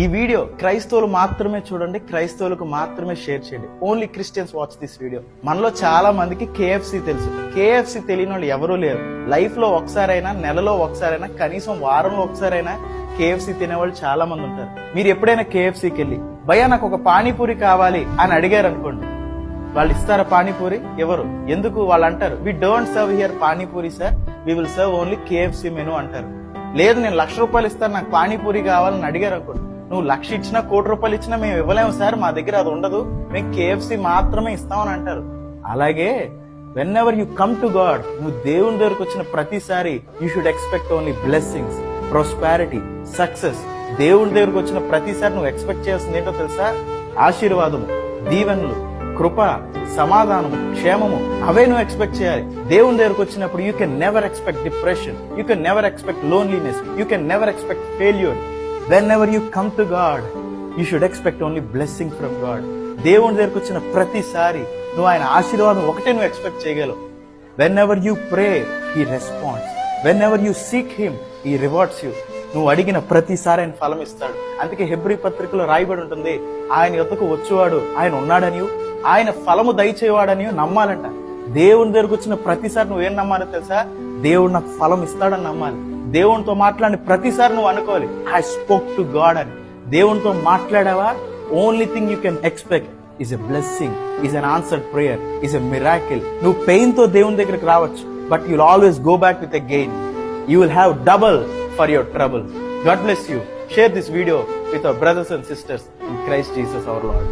ఈ వీడియో క్రైస్తవులు మాత్రమే చూడండి క్రైస్తవులకు మాత్రమే షేర్ చేయండి. Only Christians watch this video మనలో చాలా మందికి కేఎఫ్సి తెలుసు. కేఎఫ్సి తెలియని వాళ్ళు ఎవరూ లేరు. లైఫ్లో ఒకసారైనా నెలలో ఒకసారైనా కనీసం వారంలో ఒకసారైనా కేఎఫ్సి తినేవాళ్ళు చాలా మంది ఉంటారు. మీరు ఎప్పుడైనా కేఎఫ్సికి వెళ్ళి భయ్యా నాకు ఒక పానీపూరి కావాలి అని అడిగారు అనుకోండి వాళ్ళు ఇస్తారా పానీపూరి? ఎవరు? ఎందుకు? వాళ్ళు అంటారు we don't serve here panipuri sir we will serve only KFC menu అంటారు. లేదు నేను లక్ష రూపాయలు ఇస్తాను నాకు పానీపూరి కావాలని అడిగారు అనుకోండి నువ్వు లక్ష ఇచ్చినా కోటి రూపాయలు ఇచ్చినా మేము ఇవ్వలేము సార్ మా దగ్గర అది ఉండదు. మేము కేఎఫ్సి మాత్రమే ఇస్తామని అంటారు. అలాగే whenever you come to God నువ్వు దేవుని దగ్గరకు వచ్చిన ప్రతిసారి you should expect only blessings prosperity success దేవుడి దగ్గరకు వచ్చిన ప్రతిసారి నువ్వు ఎక్స్పెక్ట్ చేయాల్సింది ఏంటో తెలుసా? ఆశీర్వాదము దీవెనలు కృప సమాధానము క్షేమము అవే నువ్వు ఎక్స్పెక్ట్ చేయాలి. దేవుని దగ్గరకు వచ్చినప్పుడు you can never expect depression you can never expect loneliness you can never expect failure whenever you come to God you should expect only blessing from God దేవుని దగ్గరకు వచ్చిన ప్రతిసారి నువ్వు ఆయన ఆశీర్వాదం ఒకటే నువ్వు ఎక్స్పెక్ట్ చేయగలవు. Whenever you pray he response whenever you seek him he rewards you నువ్వు అడిగిన ప్రతిసారి ఆయన ఫలం ఇస్తాడు. అందుకే హెబ్రి పత్రికలో రాయబడి ఉంటుంది ఆయన యొక్కకు వచ్చేవాడు ఆయన ఉన్నాడని ఆయన ఫలము దయచేవాడని నమ్మాలంట. దేవుని దగ్గరకు వచ్చిన ప్రతిసారి నువ్వేం నమ్మాలో తెలుసా? దేవుడు నాకు ఫలం ఇస్తాడని నమ్మాలి. దేవునితో మాట్లాడిన ప్రతిసారి నువ్వు అనుకోవాలి ఐ స్పోక్ టు గాడ్ అని. దేవునితో మాట్లాడావా? Only thing you can expect is a blessing is unanswered prayer is a miracle నువ్వు పెయిన్తో దేవుని దగ్గరికి రావచ్చు but you'll always go back with a gain you will have double for your trouble God bless you share this video with our brothers and sisters in Christ Jesus our lord